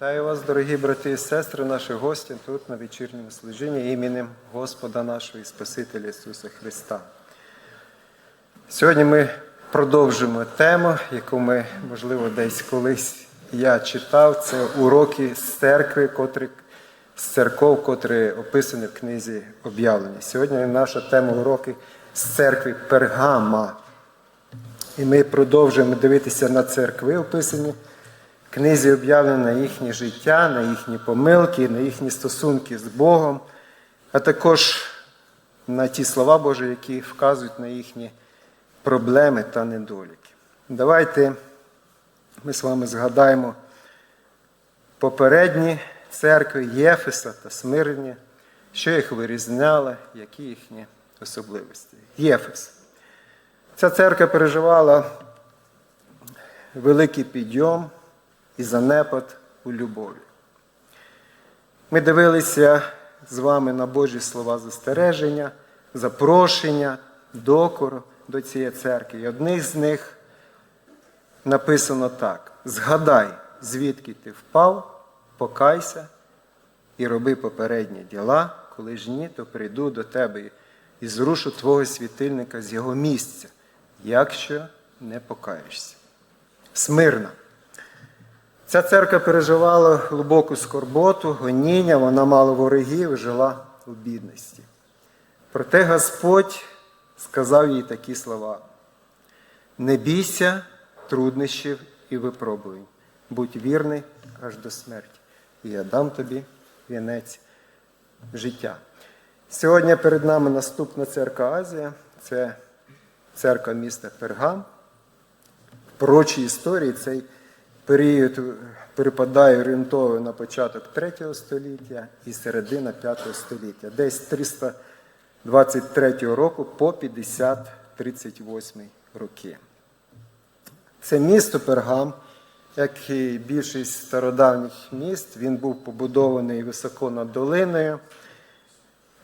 Вітаю вас, дорогі брати і сестри, наші гості тут на вечірньому служінні іменем Господа нашого і Спасителя Ісуса Христа. Сьогодні ми продовжимо тему, яку ми, можливо, десь колись я читав. Це уроки з церкви, котрі, з церков, котрі описані в книзі об'явлення. Сьогодні наша тема уроки з церкви Пергама. І ми продовжуємо дивитися на церкви, описані книзі об'явлено на їхнє життя, на їхні помилки, на їхні стосунки з Богом, а також на ті слова Божі, які вказують на їхні проблеми та недоліки. Давайте ми з вами згадаємо попередні церкви Єфеса та Смирні, що їх вирізняло, які їхні особливості. Єфес. Ця церква переживала великий підйом і занепад у любові. Ми дивилися з вами на Божі слова застереження, запрошення, докору до цієї церкви. І одних з них написано так: згадай, звідки ти впав, покайся і роби попередні діла, коли ж ні, то прийду до тебе і зрушу твого світильника з його місця, якщо не покаєшся. Смирна. Ця церква переживала глибоку скорботу, гоніння, вона мала ворогів і жила у бідності. Проте Господь сказав їй такі слова: не бійся труднощів і випробувань, будь вірний аж до смерті, і я дам тобі вінець життя. Сьогодні перед нами наступна церква Азія, це церква міста Пергам. В пророчій історії цей період перепадає орієнтовно на початок 3 століття і середина 5 століття, десь 323 року по 50-38 роки. Це місто Пергам, як і більшість стародавніх міст, він був побудований високо над долиною.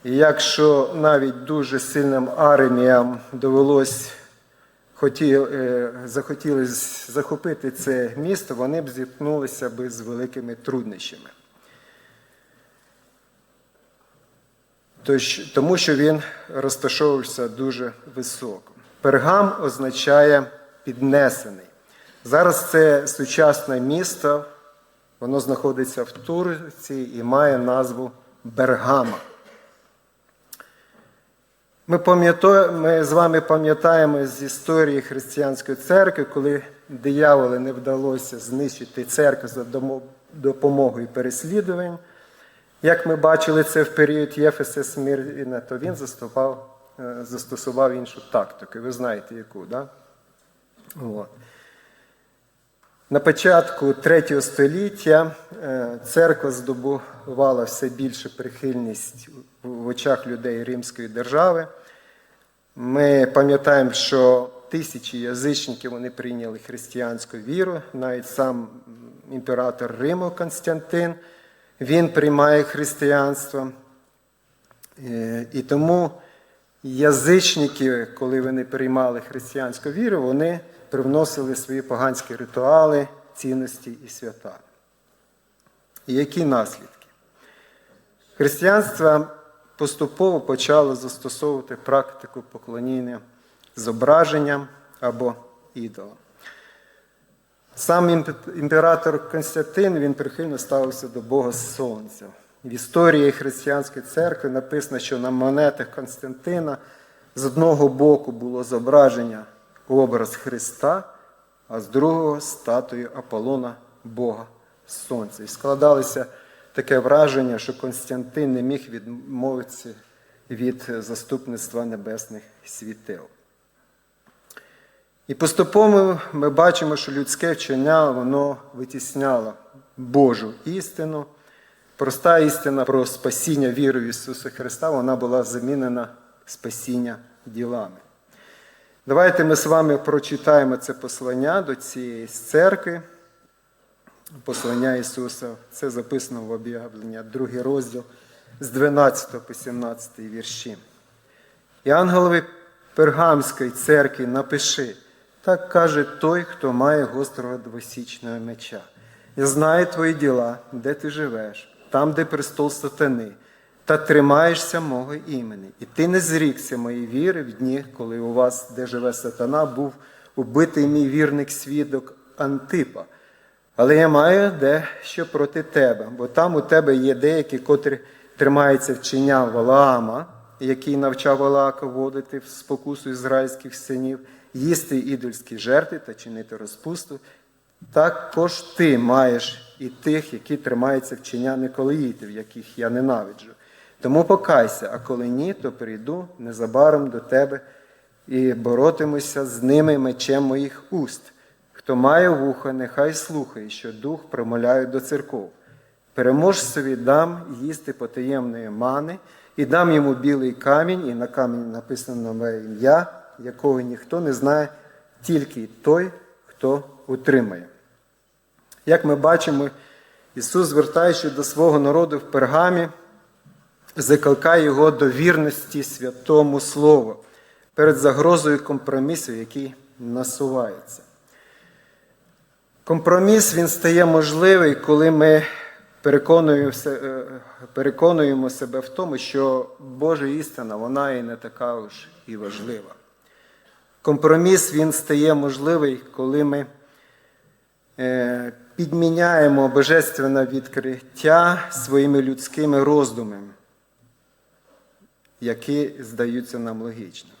І якщо навіть дуже сильним арміям довелось хотіли, захотіли захопити це місто, вони б зіткнулися б з великими труднощами. Тому що він розташовувався дуже високо. Пергам означає піднесений. Зараз це сучасне місто, воно знаходиться в Турції і має назву Бергама. Ми, ми з вами пам'ятаємо з історії християнської церкви, коли дияволу не вдалося знищити церкву за допомогою переслідувань. Як ми бачили це в період Єфеса Смірна, то він заступав, застосував іншу тактику. Ви знаєте, яку, да? На початку третього століття церква здобувала все більше прихильність в очах людей Римської держави. Ми пам'ятаємо, що тисячі язичників вони прийняли християнську віру, навіть сам імператор Риму Константин, він приймає християнство. І тому язичники, коли вони приймали християнську віру, вони привносили свої поганські ритуали, цінності і свята. І які наслідки? Християнство поступово почало застосовувати практику поклоніння зображенням або ідолам. Сам імператор Константин він прихильно ставився до Бога Сонця. В історії християнської церкви написано, що на монетах Константина з одного боку було зображення образ Христа, а з другого статую Аполлона Бога Сонця. І складалося таке враження, що Константин не міг відмовитися від заступництва небесних світил. І поступово ми бачимо, що людське вчення воно витісняло Божу істину. Проста істина про спасіння вірою Ісуса Христа, вона була замінена спасіння ділами. Давайте ми з вами прочитаємо це послання до цієї церкви, послання Ісуса. Це записано в об'явлення, другий розділ з 12 по 17 вірші. І ангелові Пергамської церкви напиши, так каже той, хто має гострого двосічного меча. Я знаю твої діла, де ти живеш, там, де престол сатани, та тримаєшся мого імені. І ти не зрікся моєї віри в дні, коли у вас, де живе сатана, був убитий мій вірник свідок Антипа. Але я маю дещо проти тебе, бо там у тебе є деякі, котрі тримаються вчення Валаама, який навчав Валаака вводити в спокусу ізраїльських синів, їсти ідольські жертви та чинити розпусту. Також ти маєш і тих, які тримаються вчення Николаїтів, яких я ненавиджу. Тому покайся, а коли ні, то прийду незабаром до тебе і боротимуся з ними мечем моїх уст. Хто має вуха, нехай слухає, що дух промовляє до церков. Переможцеві дам їсти потаємної мани, і дам йому білий камінь, і на камінь написано нове ім'я, якого ніхто не знає, тільки той, хто утримає. Як ми бачимо, Ісус, звертаючи до свого народу в пергамі, закликає його до вірності святому Слову перед загрозою компромісу, який насувається. Компроміс він стає можливий, коли ми е, переконуємо себе в тому, що Божа істина вона і не така уж і важлива. Компроміс він стає можливий, коли ми е, підміняємо божественне відкриття своїми людськими роздумами, які здаються нам логічними.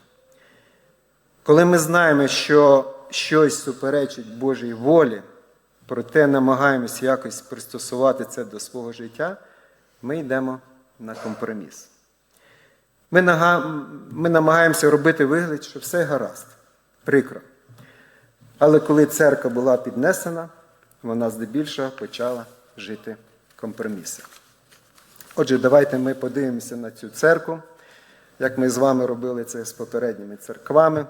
Коли ми знаємо, що щось суперечить Божій волі, проте намагаємось якось пристосувати це до свого життя, ми йдемо на компроміс. Ми, ми намагаємося робити вигляд, що все гаразд, прикро. Але коли церква була піднесена, вона здебільшого почала жити компроміси. Отже, давайте ми подивимося на цю церкву, як ми з вами робили це з попередніми церквами.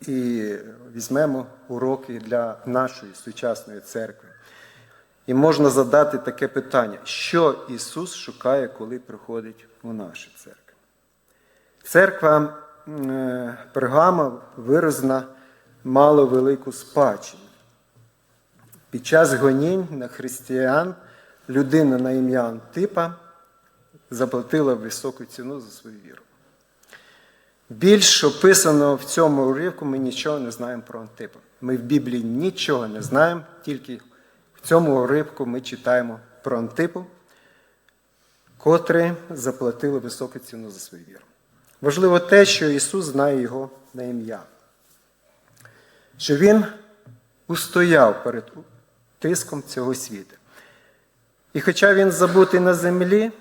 І візьмемо уроки для нашої сучасної церкви. І можна задати таке питання, що Ісус шукає, коли приходить у нашу церкву. Церква Пергама виразна мала велику спадщину. Під час гонінь на християн людина на ім'я Антипа заплатила високу ціну за свою віру. Більш описано в цьому уривку ми нічого не знаємо про Антипа. Ми в Біблії нічого не знаємо, тільки в цьому уривку ми читаємо про Антипу, котрі заплатили високу ціну за свою віру. Важливо те, що Ісус знає його на ім'я, що Він устояв перед тиском цього світу. І хоча він забутий на землі,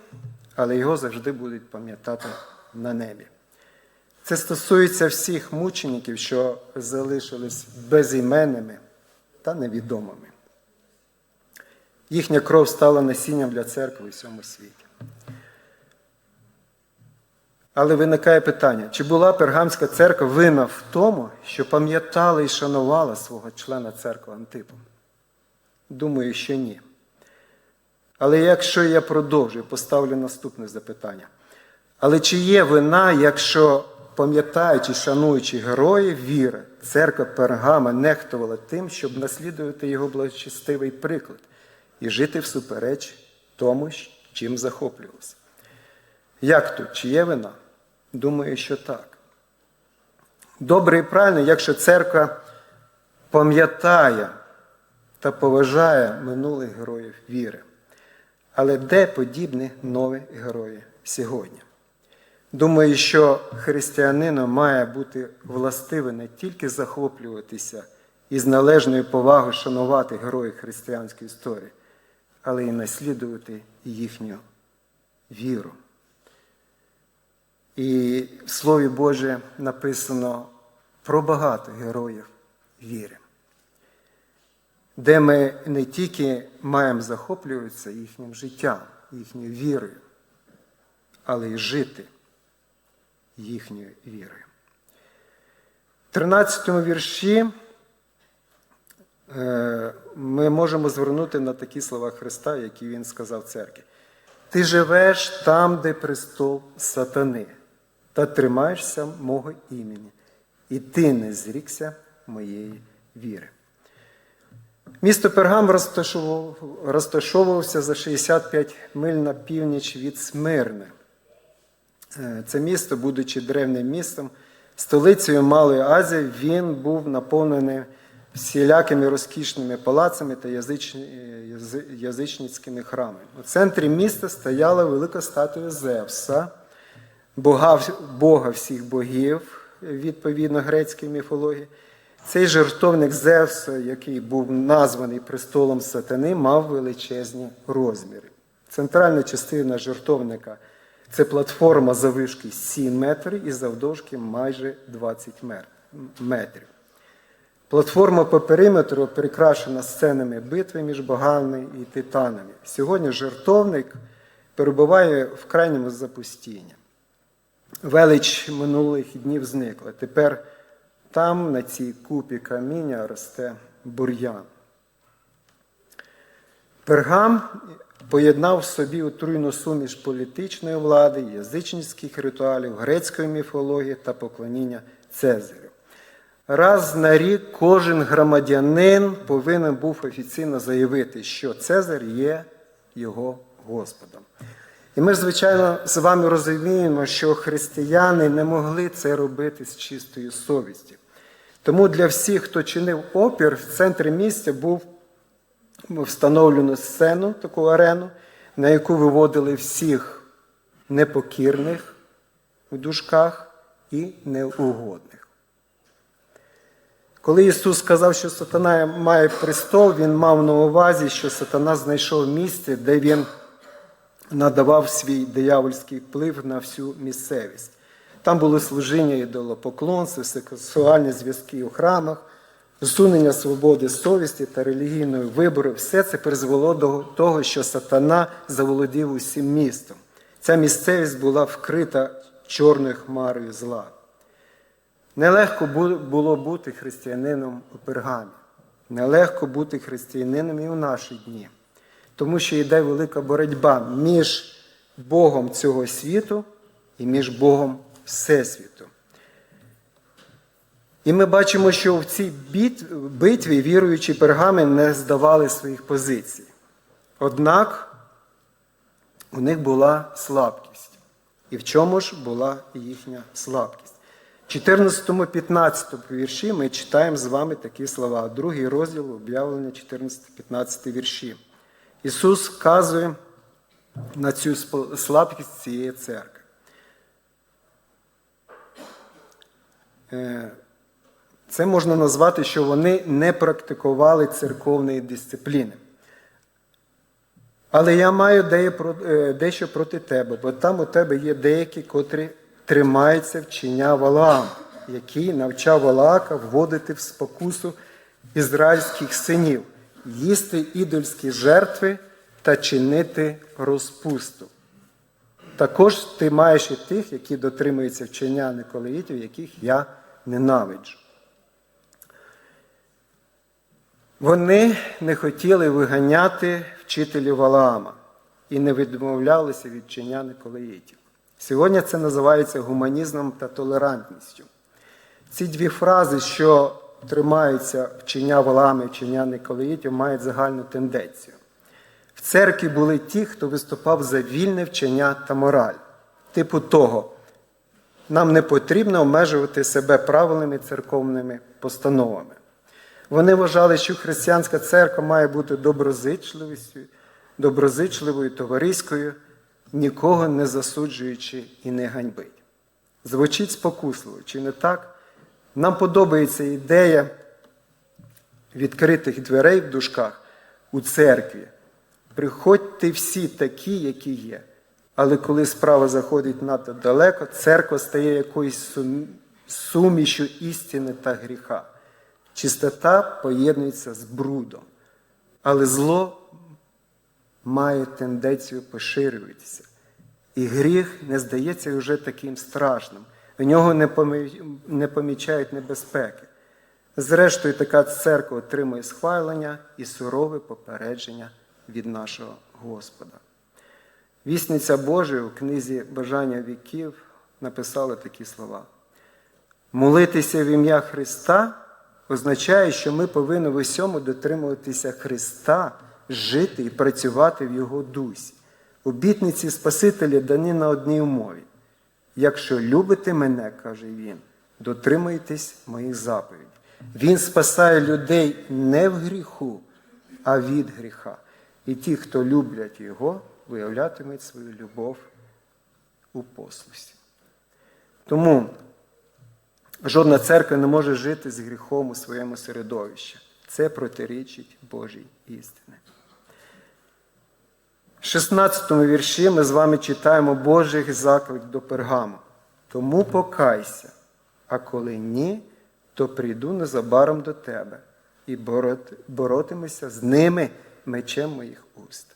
але його завжди будуть пам'ятати на небі. Це стосується всіх мучеників, що залишились безіменними та невідомими. Їхня кров стала насінням для церкви у всьому світі. Але виникає питання, чи була пергамська церква винна в тому, що пам'ятала і шанувала свого члена церкви Антипу? Думаю, що ні. Але якщо я продовжую, поставлю наступне запитання. Але чи є вина, якщо, пам'ятаючи, шануючи героїв віри, церква Пергама нехтувала тим, щоб наслідувати його благочестивий приклад і жити всупереч тому, чим захоплювався? Як тут? Чи є вина? Думаю, що так. Добре і правильно, якщо церква пам'ятає та поважає минулих героїв віри. Але де подібні нові герої сьогодні? Думаю, що християнину має бути властиве не тільки захоплюватися і з належною повагою шанувати героїв християнської історії, але й наслідувати їхню віру. І в Слові Боже написано про багато героїв віри, де ми не тільки маємо захоплюватися їхнім життям, їхньою вірою, але й жити їхньою вірою. В 13 вірші е, ми можемо звернути на такі слова Христа, які Він сказав церкві. Ти живеш там, де престол сатани, та тримаєшся мого імені, і ти не зрікся моєї віри. Місто Пергам розташовувався за 65 миль на північ від Смирни. Е, Це місто, будучи древнім містом, столицею Малої Азії, він був наповнений всілякими розкішними палацами та язич... язичницькими храмами. У центрі міста стояла велика статуя Зевса, бога всіх богів, відповідно грецької міфології. Цей жертовник Зевса, який був названий престолом сатани, мав величезні розміри. Центральна частина жертовника це платформа завишки 7 метрів і завдовжки майже 20 метрів. Платформа по периметру прикрашена сценами битви між богами і титанами. Сьогодні жертовник перебуває в крайньому запустінні. Велич минулих днів зникла. Тепер там, на цій купі каміння, росте бур'ян. Пергам поєднав в собі отруйну суміш політичної влади, язичницьких ритуалів, грецької міфології та поклоніння Цезарю. Раз на рік кожен громадянин повинен був офіційно заявити, що Цезар є його Господом. І ми звичайно, з вами розуміємо, що християни не могли це робити з чистою совістю. Тому для всіх, хто чинив опір, в центрі місця був встановлено сцену, таку арену, на яку виводили всіх непокірних в дужках і неугодних. Коли Ісус сказав, що сатана має престол, Він мав на увазі, що сатана знайшов місце, де він надавав свій диявольський вплив на всю місцевість. Там були служіння ідолопоклонства, сексуальні зв'язки у храмах, усунення свободи совісті та релігійної вибору. Все це призвело до того, що сатана заволодів усім містом. Ця місцевість була вкрита чорною хмарою зла. Нелегко було бути християнином у пергамі. Нелегко бути християнином і у наші дні. Тому що йде велика боротьба між Богом цього світу і між Богом Всесвіту. І ми бачимо, що в цій битві віруючі пергами не здавали своїх позицій. Однак у них була слабкість. І в чому ж була їхня слабкість? В 14-15 вірші ми читаємо з вами такі слова. Другий розділ об'явлення 14-15 вірші. Ісус вказує на цю слабкість цієї церкви. Е, Це можна назвати, що вони не практикували церковної дисципліни. Але я маю е, дещо проти тебе, бо там у тебе є деякі, котрі тримаються вчення Валаам, який навчав Валаака вводити в спокусу ізраїльських синів, їсти ідольські жертви та чинити розпусту. Також ти маєш і тих, які дотримуються вчення Николаїтів, яких я ненавиджу. Вони не хотіли виганяти вчителів Валаама і не відмовлялися від вчення Николаїтів. Сьогодні це називається гуманізмом та толерантністю. Ці дві фрази, що тримаються вчення Валаама і вчення Николаїтів, мають загальну тенденцію. В церкві були ті, хто виступав за вільне вчення та мораль, типу того, нам не потрібно обмежувати себе правилами церковними постановами. Вони вважали, що християнська церква має бути доброзичливістю, доброзичливою, товариською, нікого не засуджуючи і не ганьбить. Звучить спокусливо, чи не так? Нам подобається ідея відкритих дверей в дужках у церкві. Приходьте всі такі, які є. Але коли справа заходить надто далеко, церква стає якоюсь сумішю істини та гріха. Чистота поєднується з брудом, але зло має тенденцію поширюватися. І гріх не здається вже таким страшним. В нього не помічають небезпеки. Зрештою, така церква отримує схвалення і сурове попередження від нашого Господа. Вісниця Божа у книзі Бажання віків написала такі слова: молитися в ім'я Христа означає, що ми повинні в усьому дотримуватися Христа, жити і працювати в Його дусі. Обітниці Спасителя дані на одній умові. Якщо любите мене, каже він, дотримуйтесь моїх заповідей. Він спасає людей не в гріху, а від гріха. І ті, хто люблять Його, виявлятимуть свою любов у послусі. Тому жодна церква не може жити з гріхом у своєму середовищі. Це протирічить Божій істині. В 16 вірші ми з вами читаємо Божий заклик до пергаму. Тому покайся, а коли ні, то прийду незабаром до тебе і борот- боротимуся з ними мечем моїх уст.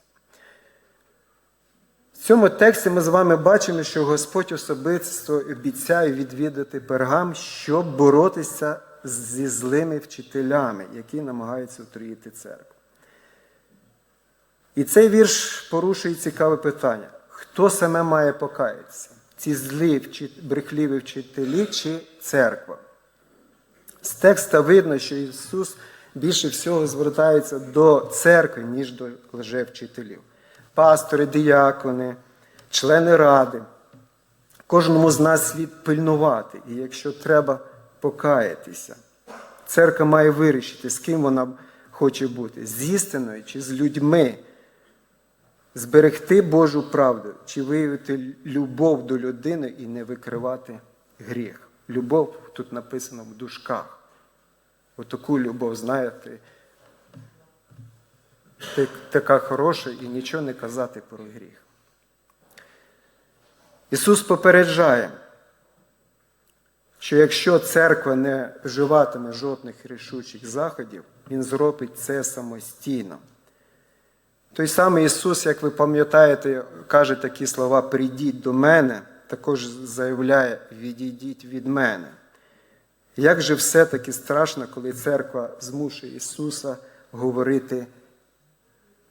В цьому тексті ми з вами бачимо, що Господь особисто обіцяє відвідати пергам, щоб боротися зі злими вчителями, які намагаються отруїти церкву. І цей вірш порушує цікаве питання: хто саме має покаятися? Ці злі брехливі вчителі чи церква? З текста видно, що Ісус більше всього звертається до церкви, ніж до лжевчителів. Пастори, діякони, члени ради. Кожному з нас слід пильнувати, і якщо треба покаятися. Церква має вирішити, з ким вона хоче бути, з істиною чи з людьми, зберегти Божу правду, чи виявити любов до людини і не викривати гріх. Любов тут написано в дужках. Отаку любов, знаєте, така хороша і нічого не казати про гріх. Ісус попереджає, що якщо церква не вживатиме жодних рішучих заходів, Він зробить це самостійно. Той самий Ісус, як ви пам'ятаєте, каже такі слова Прийдіть до мене, також заявляє Відійдіть від мене. Як же все-таки страшно, коли церква змушує Ісуса говорити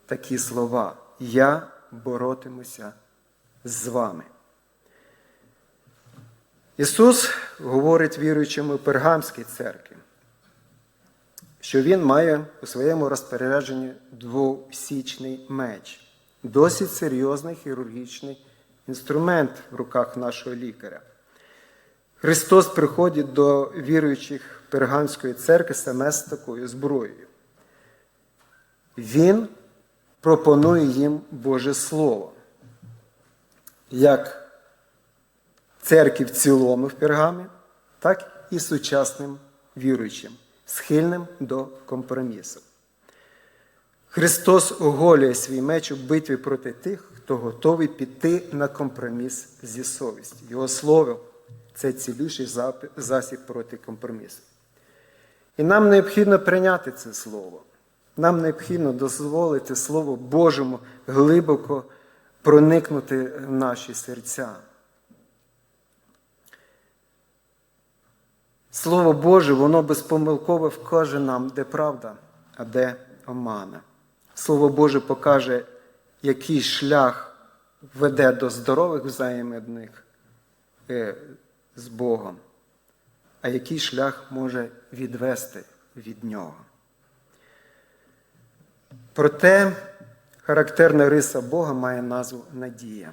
такі слова: Я боротимуся з вами. Ісус говорить віруючим у Пергамській церкві, що Він має у своєму розпорядженні двосічний меч, досить серйозний хірургічний інструмент в руках нашого лікаря. Христос приходить до віруючих Пергамської церкви саме з такою зброєю. Він пропонує їм Боже Слово. Як церкві в цілому в Пергамі, так і сучасним віруючим, схильним до компромісу. Христос оголює свій меч у битві проти тих, хто готовий піти на компроміс зі совістю. Його слово це цілющий засіб проти компромісу. І нам необхідно прийняти це слово. Нам необхідно дозволити Слову Божому глибоко проникнути в наші серця. Слово Боже, воно безпомилково вкаже нам, де правда, а де омана. Слово Боже покаже, який шлях веде до здорових взаємних е, з Богом, а який шлях може відвести від нього. Проте характерна риса Бога має назву надія.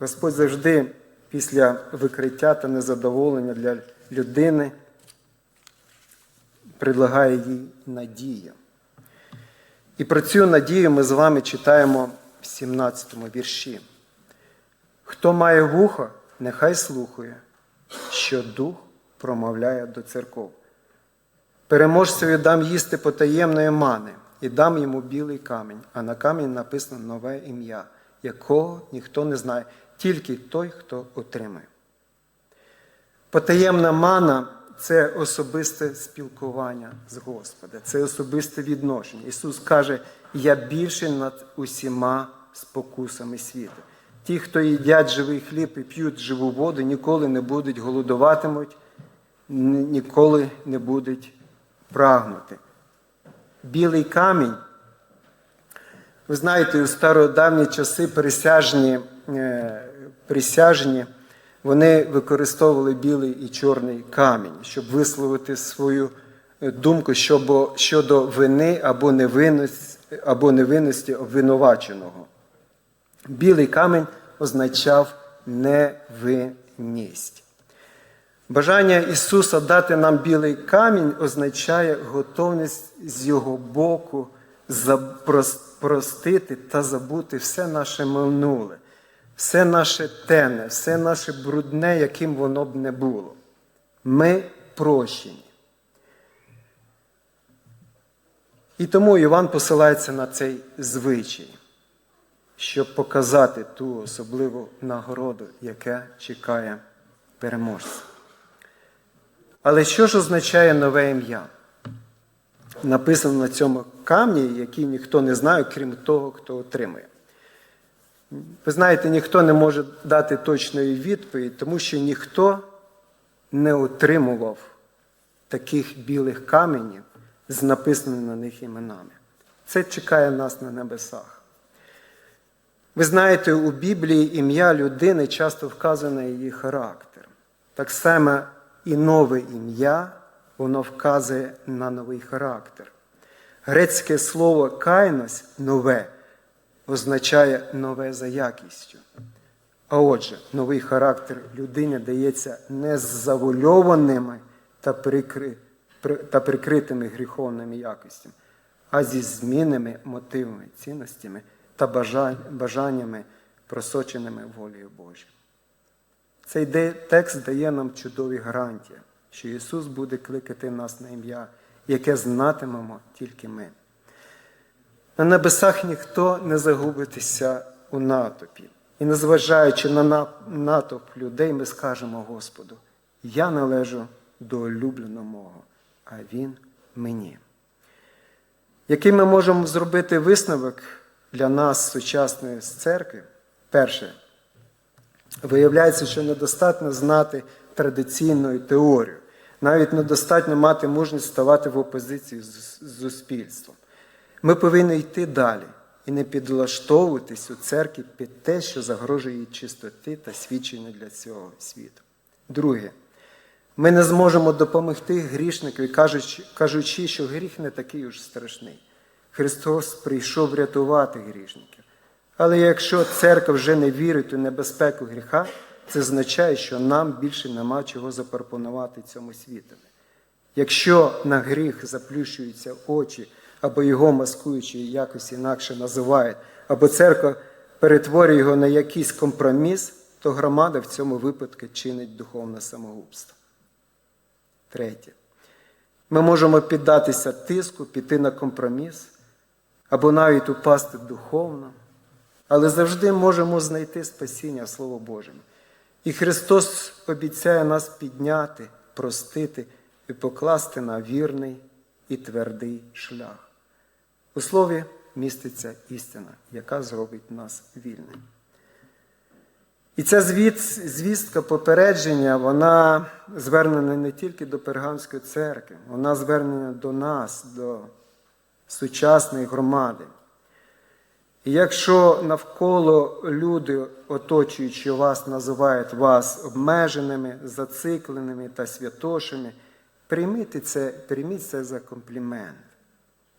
Господь завжди після викриття та незадоволення для людини предлагає їй надію. І про цю надію ми з вами читаємо в 17 вірші. Хто має вухо, нехай слухає, що Дух промовляє до церков. Переможцеві дам їсти потаємної мани і дам йому білий камінь, а на камінь написано нове ім'я, якого ніхто не знає, тільки той, хто отримає. Потаємна мана це особисте спілкування з Господом, це особисте відношення. Ісус каже, я більше над усіма спокусами світу. Ті, хто їдять живий хліб і п'ють живу воду, ніколи не будуть голодуватимуть, ніколи не будуть прагнути. Білий камінь. Ви знаєте, у стародавні часи присяжні, е, присяжні вони використовували білий і чорний камінь, щоб висловити свою е, думку щодо, вини або невинності, або невинності обвинуваченого. Білий камінь означав невинність. Бажання Ісуса дати нам білий камінь означає готовність з Його боку простити та забути все наше минуле, все наше темне, все наше брудне, яким воно б не було. Ми прощені. І тому Іван посилається на цей звичай, щоб показати ту особливу нагороду, яка чекає переможця. Але що ж означає нове ім'я? Написано на цьому камні, який ніхто не знає, крім того, хто отримує. Ви знаєте, ніхто не може дати точної відповіді, тому що ніхто не отримував таких білих каменів з написаними на них іменами. Це чекає нас на небесах. Ви знаєте, у Біблії ім'я людини часто вказує на її характер. Так само і нове ім'я, воно вказує на новий характер. Грецьке слово кайнос нове означає нове за якістю. А отже, новий характер людині дається не з завольованими та, прикри... та прикритими гріховними якостями, а зі змінними мотивами, цінностями та бажаннями, просоченими волею Божою. Цей текст дає нам чудові гарантії, що Ісус буде кликати нас на ім'я, яке знатимемо тільки ми. На небесах ніхто не загубитися у натопі. І незважаючи на натовп людей, ми скажемо Господу, я належу до улюбленого а Він мені. Який ми можемо зробити висновок для нас, сучасної церкви? Перше, виявляється, що недостатньо знати традиційну теорію. Навіть недостатньо мати мужність ставати в опозиції з суспільством. Ми повинні йти далі і не підлаштовуватись у церкві під те, що загрожує її чистоти та свідчення для цього світу. Друге, ми не зможемо допомогти грішникові, кажучи, що гріх не такий уж страшний. Христос прийшов врятувати грішників. Але якщо церква вже не вірить у небезпеку гріха, це означає, що нам більше нема чого запропонувати цьому світові. Якщо на гріх заплющуються очі, або його маскуючи якось інакше називають, або церква перетворює його на якийсь компроміс, то громада в цьому випадку чинить духовне самогубство. Третє. Ми можемо піддатися тиску, піти на компроміс, або навіть упасти духовно, але завжди можемо знайти спасіння Слово Божому. І Христос обіцяє нас підняти, простити і покласти на вірний і твердий шлях. У слові міститься істина, яка зробить нас вільним. І ця звістка попередження, вона звернена не тільки до Перганської церкви, вона звернена до нас, до сучасної громади. І якщо навколо люди, оточуючи вас, називають вас обмеженими, зацикленими та святошими, прийміть це, прийміть це за комплімент.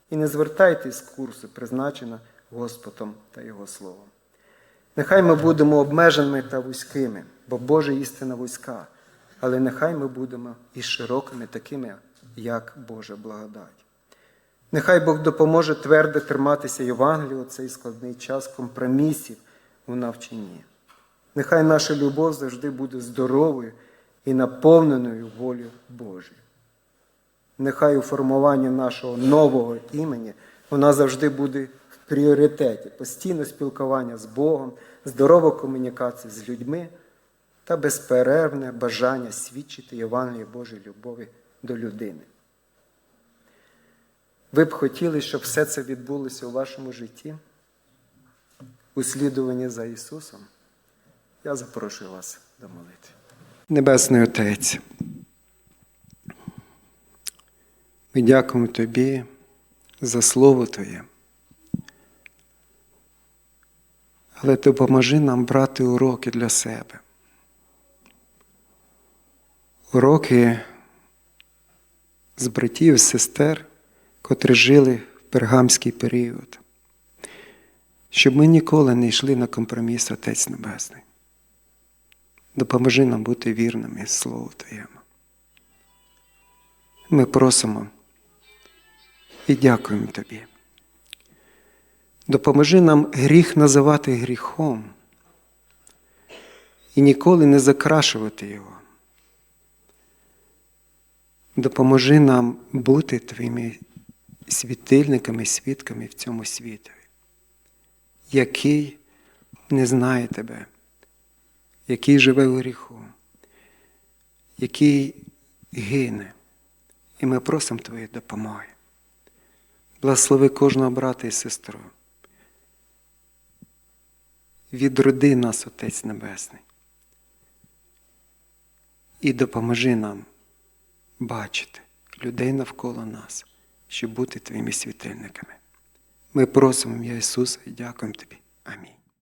І не звертайтесь з курсу, призначеного Господом та Його Словом. Нехай ми будемо обмеженими та вузькими, бо Божа істина вузька, але нехай ми будемо і широкими, такими, як Божа благодать. Нехай Бог допоможе твердо триматися Євангелію у цей складний час компромісів у навчанні. Нехай наша любов завжди буде здоровою і наповненою волею Божою. Нехай у формуванні нашого нового імені вона завжди буде в пріоритеті, постійне спілкування з Богом, здорова комунікація з людьми та безперервне бажання свідчити Євангелію Божої любові до людини. Ви б хотіли, щоб все це відбулося у вашому житті, у слідуванні за Ісусом? Я запрошую вас до молитви. Небесний Отець. Ми дякуємо Тобі за Слово Твоє. Але допоможи нам брати уроки для себе. Уроки з братів, сестер, котрі жили в пергамський період, щоб ми ніколи не йшли на компроміс, Отець Небесний. Допоможи нам бути вірними Слову Твоєму. Ми просимо і дякуємо Тобі. Допоможи нам гріх називати гріхом і ніколи не закрашувати його. Допоможи нам бути Твоїми світильниками, свідками в цьому світі, який не знає Тебе, який живе у гріху, який гине. І ми просимо Твоєї допомоги. Благослови кожного брата і сестру. Відроди нас, Отець Небесний. І допоможи нам бачити людей навколо нас, щоб бути Твоїми світильниками. Ми просимо ім'я Ісуса і дякуємо Тобі. Амінь.